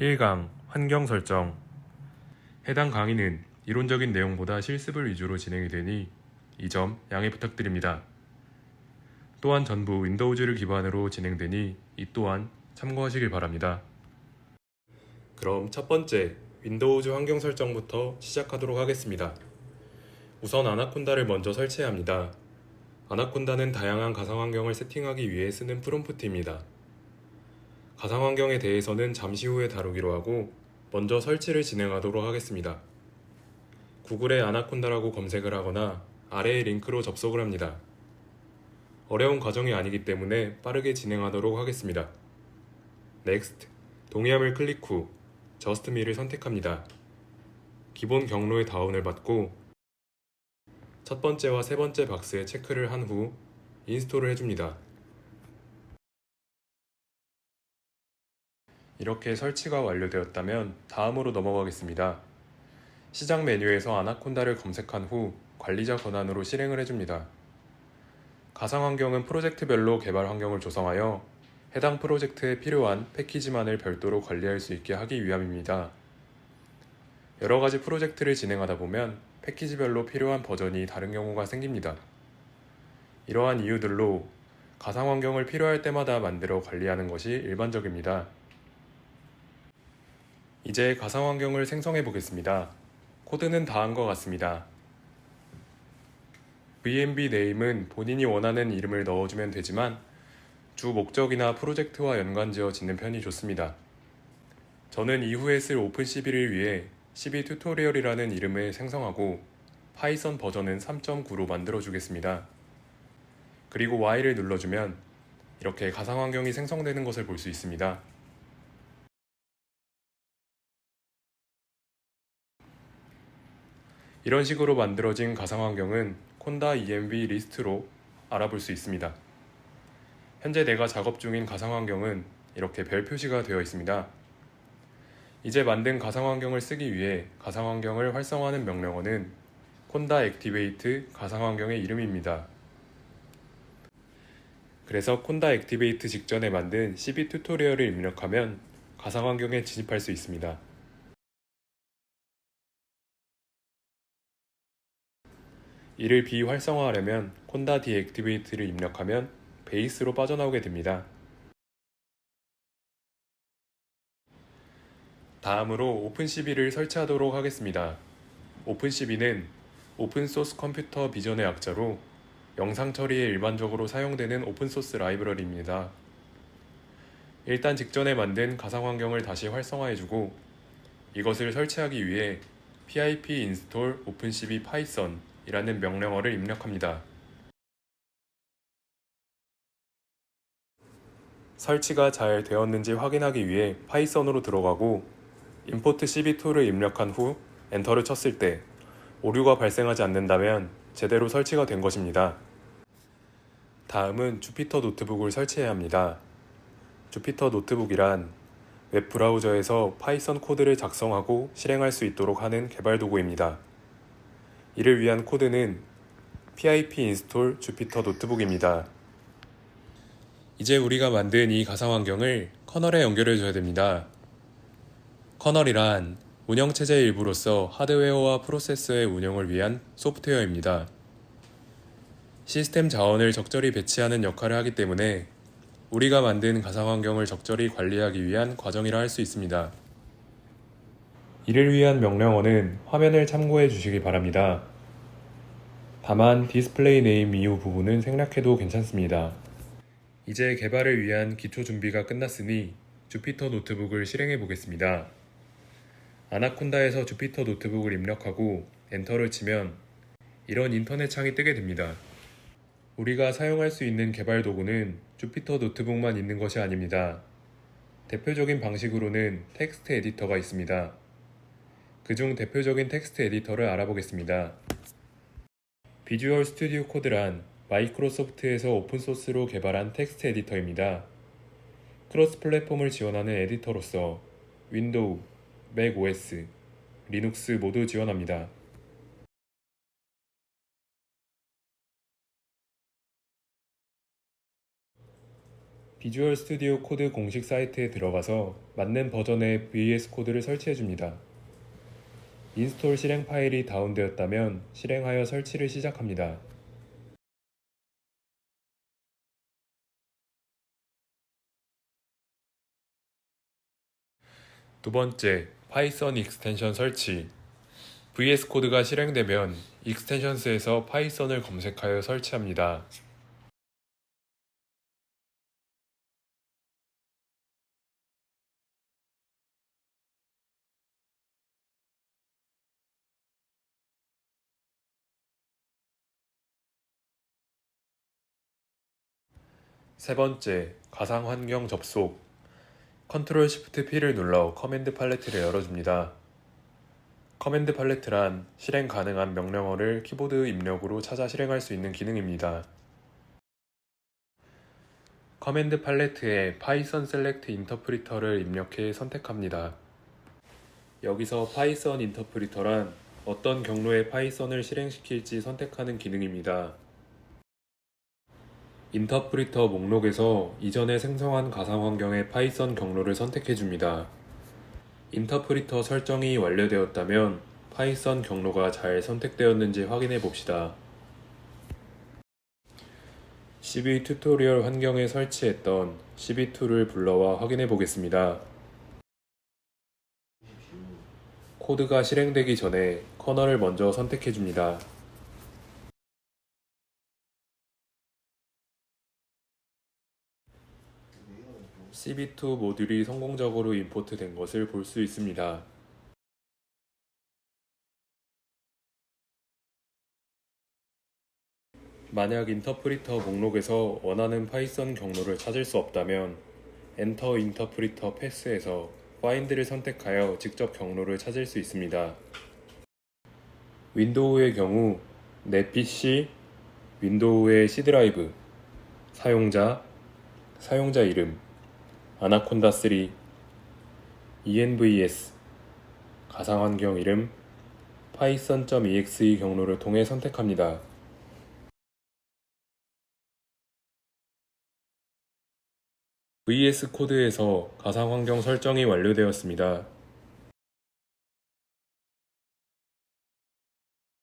1강 환경 설정 해당 강의는 이론적인 내용보다 실습을 위주로 진행이 되니 이 점 양해 부탁드립니다. 또한 전부 윈도우즈를 기반으로 진행되니 이 또한 참고하시길 바랍니다. 그럼 첫 번째 윈도우즈 환경 설정부터 시작하도록 하겠습니다. 우선 아나콘다를 먼저 설치해야 합니다. 아나콘다는 다양한 가상 환경을 세팅하기 위해 쓰는 프롬프트입니다. 가상 환경에 대해서는 잠시 후에 다루기로 하고 먼저 설치를 진행하도록 하겠습니다. 구글에 아나콘다라고 검색을 하거나 아래의 링크로 접속을 합니다. 어려운 과정이 아니기 때문에 빠르게 진행하도록 하겠습니다. Next, 동의함을 클릭 후 Just Me를 선택합니다. 기본 경로의 다운을 받고 첫 번째와 세 번째 박스에 체크를 한 후 인스톨을 해줍니다. 이렇게 설치가 완료되었다면 다음으로 넘어가겠습니다. 시작 메뉴에서 아나콘다를 검색한 후 관리자 권한으로 실행을 해줍니다. 가상 환경은 프로젝트별로 개발 환경을 조성하여 해당 프로젝트에 필요한 패키지만을 별도로 관리할 수 있게 하기 위함입니다. 여러 가지 프로젝트를 진행하다 보면 패키지별로 필요한 버전이 다른 경우가 생깁니다. 이러한 이유들로 가상 환경을 필요할 때마다 만들어 관리하는 것이 일반적입니다. 이제 가상 환경을 생성해 보겠습니다. 코드는 다음과 것 같습니다. VMB 네임은 본인이 원하는 이름을 넣어주면 되지만 주 목적이나 프로젝트와 연관지어 짓는 편이 좋습니다. 저는 이후에 쓸 오픈CB를 위해 CB 튜토리얼이라는 이름을 생성하고 파이썬 버전은 3.9로 만들어 주겠습니다. 그리고 Y를 눌러주면 이렇게 가상 환경이 생성되는 것을 볼 수 있습니다. 이런 식으로 만들어진 가상 환경은 콘다 EMV 리스트로 알아볼 수 있습니다. 현재 내가 작업 중인 가상 환경은 이렇게 별 표시가 되어 있습니다. 이제 만든 가상 환경을 쓰기 위해 가상 환경을 활성화하는 명령어는 콘다 액티베이트 가상 환경의 이름입니다. 그래서 콘다 액티베이트 직전에 만든 CB 튜토리얼을 입력하면 가상 환경에 진입할 수 있습니다. 이를 비활성화하려면 콘다 디액티베이트를 입력하면 베이스로 빠져나오게 됩니다. 다음으로 오픈CB를 설치하도록 하겠습니다. 오픈CB는 오픈소스 컴퓨터 비전의 약자로 영상 처리에 일반적으로 사용되는 오픈소스 라이브러리입니다. 일단 직전에 만든 가상 환경을 다시 활성화해주고 이것을 설치하기 위해 pip install opencb python 이라는 명령어를 입력합니다. 설치가 잘 되었는지 확인하기 위해 파이썬으로 들어가고 import cb2를 입력한 후 엔터를 쳤을 때 오류가 발생하지 않는다면 제대로 설치가 된 것입니다. 다음은 주피터 노트북을 설치해야 합니다. 주피터 노트북이란 웹 브라우저에서 파이썬 코드를 작성하고 실행할 수 있도록 하는 개발 도구입니다. 이를 위한 코드는 pip install 주피터 노트북입니다. 이제 우리가 만든 이 가상 환경을 커널에 연결해 줘야 됩니다. 커널이란 운영체제의 일부로서 하드웨어와 프로세서의 운영을 위한 소프트웨어입니다. 시스템 자원을 적절히 배치하는 역할을 하기 때문에 우리가 만든 가상 환경을 적절히 관리하기 위한 과정이라 할 수 있습니다. 이를 위한 명령어는 화면을 참고해 주시기 바랍니다. 다만 디스플레이 네임 이후 부분은 생략해도 괜찮습니다. 이제 개발을 위한 기초 준비가 끝났으니 주피터 노트북을 실행해 보겠습니다. 아나콘다에서 주피터 노트북을 입력하고 엔터를 치면 이런 인터넷 창이 뜨게 됩니다. 우리가 사용할 수 있는 개발 도구는 주피터 노트북만 있는 것이 아닙니다. 대표적인 방식으로는 텍스트 에디터가 있습니다. 그중 대표적인 텍스트 에디터를 알아보겠습니다. 비주얼 스튜디오 코드란 마이크로소프트에서 오픈소스로 개발한 텍스트 에디터입니다. 크로스 플랫폼을 지원하는 에디터로서 윈도우, 맥 OS, 리눅스 모두 지원합니다. 비주얼 스튜디오 코드 공식 사이트에 들어가서 맞는 버전의 VS 코드를 설치해 줍니다. 인스톨 실행 파일이 다운되었다면 실행하여 설치를 시작합니다. 두 번째, 파이썬 익스텐션 설치. VS 코드가 실행되면 익스텐션스에서 파이썬을 검색하여 설치합니다. 세 번째, 가상 환경 접속. 컨트롤 시프트 P를 눌러 커맨드 팔레트를 열어줍니다. 커맨드 팔레트란 실행 가능한 명령어를 키보드 입력으로 찾아 실행할 수 있는 기능입니다. 커맨드 팔레트에 파이썬 셀렉트 인터프리터를 입력해 선택합니다. 여기서 파이썬 인터프리터란 어떤 경로에 파이썬을 실행시킬지 선택하는 기능입니다. 인터프리터 목록에서 이전에 생성한 가상 환경의 파이썬 경로를 선택해 줍니다. 인터프리터 설정이 완료되었다면 파이썬 경로가 잘 선택되었는지 확인해 봅시다. CB 튜토리얼 환경에 설치했던 CB2를 불러와 확인해 보겠습니다. 코드가 실행되기 전에 커널을 먼저 선택해 줍니다. CB2 모듈이 성공적으로 임포트된 것을 볼 수 있습니다. 만약 인터프리터 목록에서 원하는 파이썬 경로를 찾을 수 없다면 엔터 인터프리터 패스에서 파인드를 선택하여 직접 경로를 찾을 수 있습니다. 윈도우의 경우 내 PC, 윈도우의 C 드라이브, 사용자, 사용자 이름, 아나콘다 3, envs, 가상환경 이름, python.exe 경로를 통해 선택합니다. VS 코드에서 가상환경 설정이 완료되었습니다.